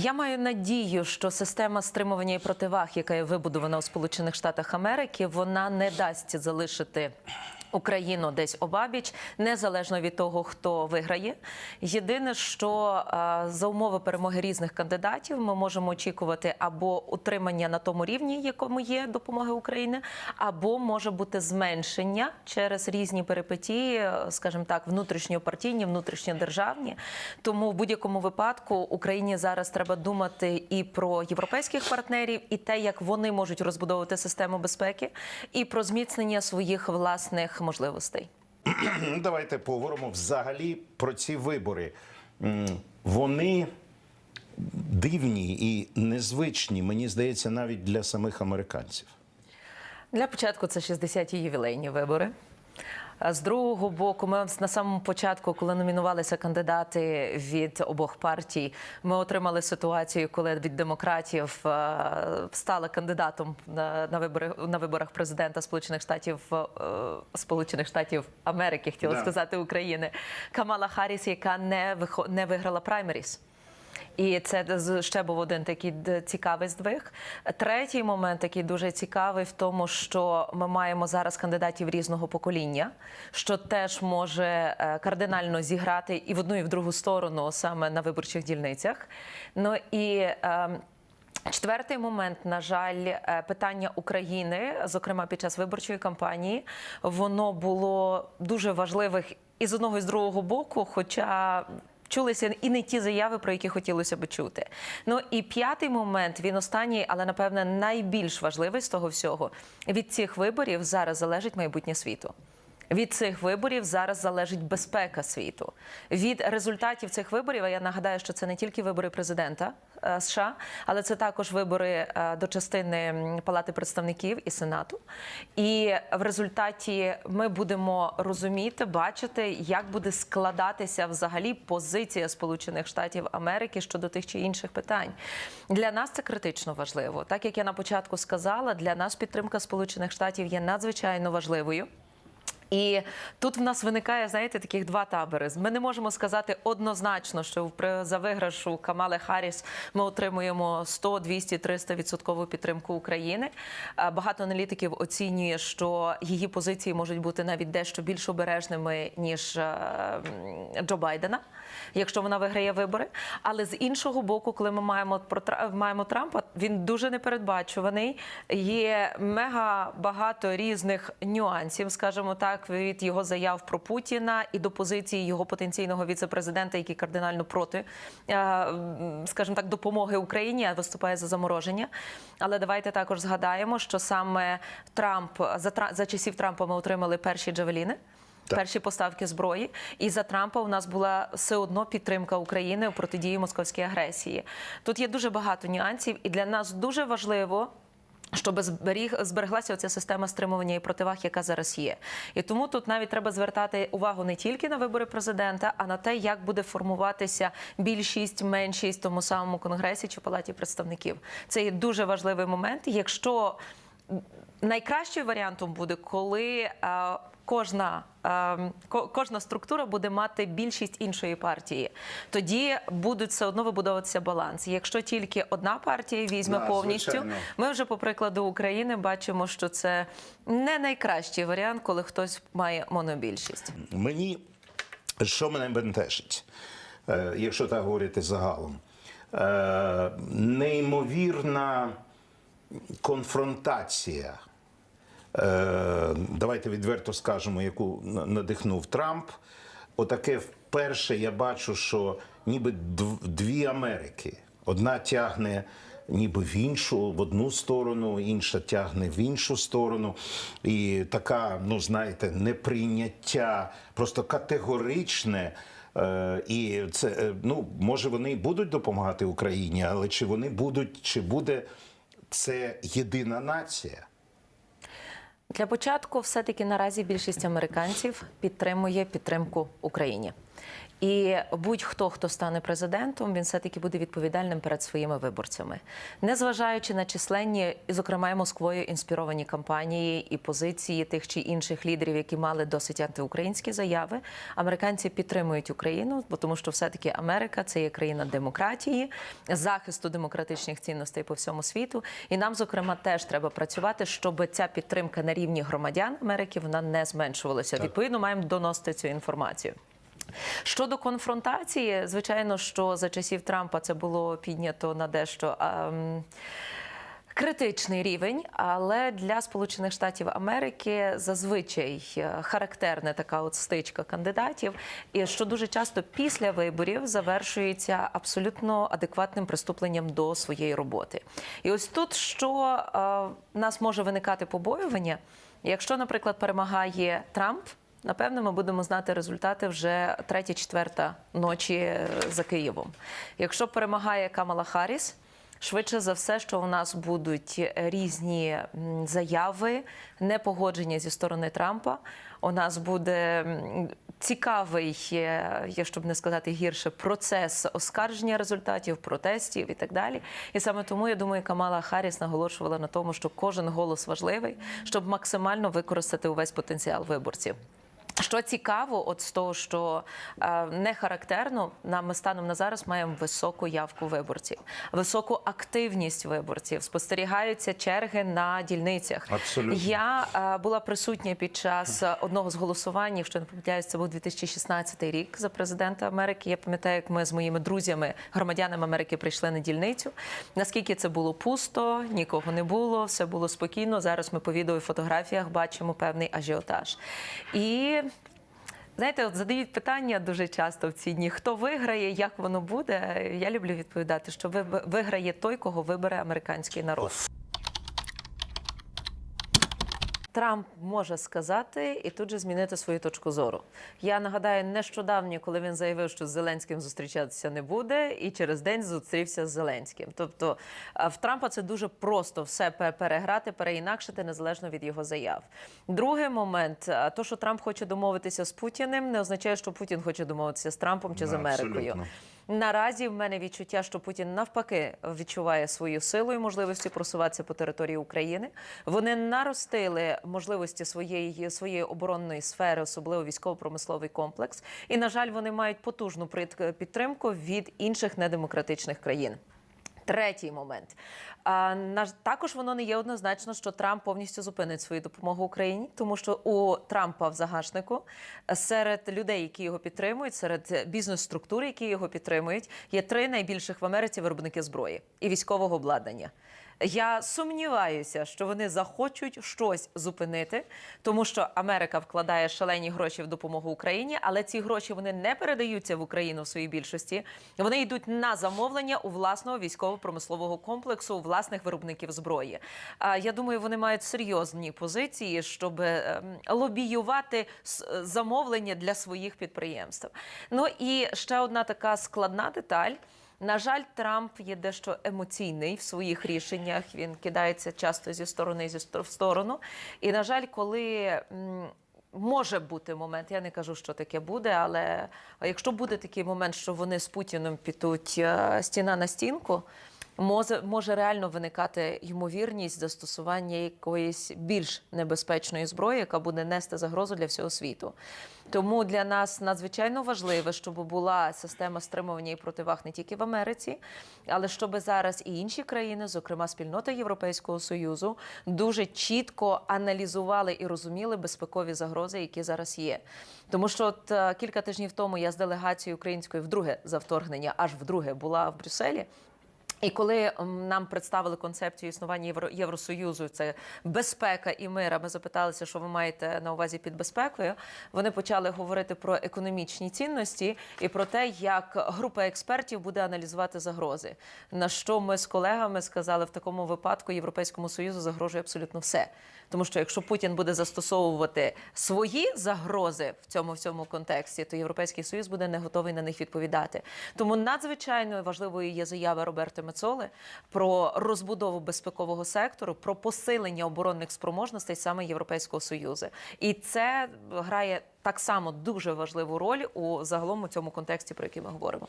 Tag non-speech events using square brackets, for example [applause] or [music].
Я маю надію, що система стримування і противаг, яка є вибудована у Сполучених Штатах Америки, вона не дасть залишити. Україну десь обабіч, незалежно від того, хто виграє. Єдине, що е, за умови перемоги різних кандидатів ми можемо очікувати або утримання на тому рівні, якому є допомоги України, або може бути зменшення через різні перипетії, е, скажімо так, внутрішньопартійні, внутрішньодержавні. Тому в будь-якому випадку Україні зараз треба думати і про європейських партнерів, і те, як вони можуть розбудовувати систему безпеки, і про зміцнення своїх власних можливостей. [clears throat] Ну, Давайте поговоримо взагалі про ці вибори. Вони дивні і незвичні, мені здається, навіть для самих американців. Для початку це 60-ті ювілейні вибори. З другого боку, ми на самому початку, коли номінувалися кандидати від обох партій, ми отримали ситуацію, коли від демократів е, стали кандидатом на, вибори на виборах президента Сполучених Штатів е, Сполучених Штатів Америки, хотіла Да. сказати України, Камала Харріс, яка не вихо- не виграла праймеріс. І це ще був один такий цікавий здвиг. Третій момент, який дуже цікавий, в тому, що ми маємо зараз кандидатів різного покоління, що теж може е, кардинально зіграти і в одну, і в другу сторону саме на виборчих дільницях. Ну і ем, Четвертий момент, на жаль, е, питання України, зокрема під час виборчої кампанії, воно було дуже важливих і з одного і з другого боку, хоча. Чулися і не ті заяви, про які хотілося би чути. Ну і п'ятий момент, він останній, але напевне найбільш важливий з того всього. Від цих виборів зараз залежить майбутнє світу. Від цих виборів зараз залежить безпека світу. Від результатів цих виборів, а я нагадаю, що це не тільки вибори президента США, але це також вибори е, до частини Палати представників і Сенату. І в результаті ми будемо розуміти, бачити, як буде складатися взагалі позиція Сполучених Штатів Америки щодо тих чи інших питань. Для нас це критично важливо. Так як я на початку сказала, для нас підтримка Сполучених Штатів є надзвичайно важливою. І тут в нас виникає, знаєте, таких два табори. Ми не можемо сказати однозначно, що за виграшу Камали Харріс ми отримуємо 100, 200, 300 відсоткову підтримку України. Багато аналітиків оцінює, що її позиції можуть бути навіть дещо більш обережними ніж е, Джо Байдена, якщо вона виграє вибори. Але з іншого боку, коли ми маємо маємо Трампа, він дуже непередбачуваний. Є мега багато різних нюансів, скажімо так, від його заяв про Путіна і до позиції його потенційного віцепрезидента, який кардинально проти, е, скажімо так, допомоги Україні, а виступає за замороження. Але давайте також згадаємо, що саме Трамп за за часів Трампа ми отримали перші джавеліни. Так. Перші поставки зброї, і за Трампа у нас була все одно підтримка України у протидії московській агресії. Тут є дуже багато нюансів, і для нас дуже важливо. Щоб зберіг збереглася оця система стримування і противаг, яка зараз є, і тому тут навіть треба звертати увагу не тільки на вибори президента, а на те, як буде формуватися більшість, меншість в тому самому конгресі чи палаті представників. Це є дуже важливий момент. Якщо найкращим варіантом буде, коли е, кожна, е, кожна структура буде мати більшість іншої партії. Тоді будуть все одно вибудовуватися баланс. Якщо тільки одна партія візьме Да, повністю, звичайно. ми вже по прикладу України бачимо, що це не найкращий варіант, коли хтось має монобільшість. Мені що мене бентежить, е, якщо так говорити загалом, е, неймовірна конфронтація. Е, Давайте відверто скажемо, яку надихнув Трамп. Отаке вперше я бачу, що ніби дві Америки. Одна тягне ніби в іншу, в одну сторону, інша тягне в іншу сторону. І така, ну знаєте, неприйняття, просто категоричне. Е, І це е, ну може вони будуть допомагати Україні, але чи вони будуть, чи буде це єдина нація? Для початку, все-таки наразі більшість американців підтримує підтримку Україні. І будь-хто, хто стане президентом, він все-таки буде відповідальним перед своїми виборцями, незважаючи на численні, і, зокрема, Москвою інспіровані кампанії і позиції тих чи інших лідерів, які мали досить антиукраїнські заяви. Американці підтримують Україну, бо тому, що все-таки Америка це є країна демократії, захисту демократичних цінностей по всьому світу. І нам, зокрема, теж треба працювати, щоб ця підтримка на рівні громадян Америки вона не зменшувалася. Відповідно, маємо доносити цю інформацію. Щодо конфронтації, звичайно, що за часів Трампа це було піднято на дещо. ем, Критичний рівень, але для Сполучених Штатів Америки зазвичай е, характерна така от стичка кандидатів, і що дуже часто після виборів завершується абсолютно адекватним приступленням до своєї роботи. І ось тут що е, в нас може виникати побоювання, якщо, наприклад, перемагає Трамп. Напевно, ми будемо знати результати вже третя-четверта ночі е, за Києвом. Якщо перемагає Камала Харріс, Швидше за все, що у нас будуть різні заяви, непогодження зі сторони Трампа. У нас буде цікавий, е, я щоб не сказати гірше, процес оскарження результатів, протестів і так далі. І саме тому я думаю, Камала Харріс наголошувала на тому, що кожен голос важливий, щоб максимально використати увесь потенціал виборців. Що цікаво, от з того, що е, не характерно, нам ми станом на зараз маємо високу явку виборців, високу активність виборців. Спостерігаються черги на дільницях. Абсолютно. Я е, була присутня під час одного з голосувань, якщо не помиляюсь, це був 2016 рік за президента Америки. Я пам'ятаю, як ми з моїми друзями, громадянами Америки, прийшли на дільницю. Наскільки це було пусто, нікого не було, все було спокійно. Зараз ми по відео і фотографіях бачимо певний ажіотаж. І Знаєте, от задають питання дуже часто в ці дні: хто виграє, як воно буде. Я люблю відповідати, що ви- виграє той, кого вибере американський народ. Трамп може сказати і тут же змінити свою точку зору. Я нагадаю, нещодавно, коли він заявив, що з Зеленським зустрічатися не буде, і через день зустрівся з Зеленським. Тобто е, в Трампа це дуже просто все переграти, переінакшити незалежно від його заяв. Другий момент, е, то, що Трамп хоче домовитися з Путіним, не означає, що Путін хоче домовитися з Трампом чи з Америкою. абсолютно. Наразі в мене відчуття, що Путін навпаки відчуває свою силу і можливості просуватися по території України. Вони наростили можливості своєї своєї оборонної сфери, особливо військово-промисловий комплекс. І на жаль, вони мають потужну підтримку від інших недемократичних країн. Третій момент. А, також воно не є однозначно, що Трамп повністю зупинить свою допомогу Україні, тому що у Трампа в загашнику е, серед людей, які його підтримують, серед бізнес-структур, які його підтримують, є три найбільших в Америці виробники зброї і військового обладнання. Я сумніваюся, що вони захочуть щось зупинити, тому що Америка вкладає шалені гроші в допомогу Україні, але ці гроші вони не передаються в Україну в своїй більшості. Вони йдуть на замовлення у власного військово-промислового комплексу, у власних виробників зброї. А я думаю, вони мають серйозні позиції, щоб ем, лобіювати замовлення для своїх підприємств. Ну і ще одна така складна деталь. На жаль, Трамп є дещо емоційний в своїх рішеннях. Він кидається часто зі сторони зі в сторону. І на жаль, коли може бути момент, я не кажу, що таке буде, але якщо буде такий момент, що вони з Путіним підуть е, стіна на стінку. Може, може реально виникати ймовірність застосування якоїсь більш небезпечної зброї, яка буде нести загрозу для всього світу. Тому для нас надзвичайно важливо, щоб була система стримування і противаг не тільки в Америці, але щоб зараз і інші країни, зокрема спільнота Європейського союзу, дуже чітко аналізували і розуміли безпекові загрози, які зараз є. Тому що от е, кілька тижнів тому я з делегацією української вдруге за вторгнення, аж вдруге була в Брюсселі. І коли нам представили концепцію існування Євро, Євросоюзу, це безпека і мир, а ми запиталися, що ви маєте на увазі під безпекою. Вони почали говорити про економічні цінності і про те, як група експертів буде аналізувати загрози. На що ми з колегами сказали, в такому випадку Європейському союзу загрожує абсолютно все. Тому що якщо Путін буде застосовувати свої загрози в цьому всьому контексті, то Європейський Союз буде не готовий на них відповідати. Тому надзвичайно важливою є заява Роберта Мецоли про розбудову безпекового сектору, про посилення оборонних спроможностей саме Європейського союзу, і це грає так само дуже важливу роль у загалом у цьому контексті, про який ми говоримо.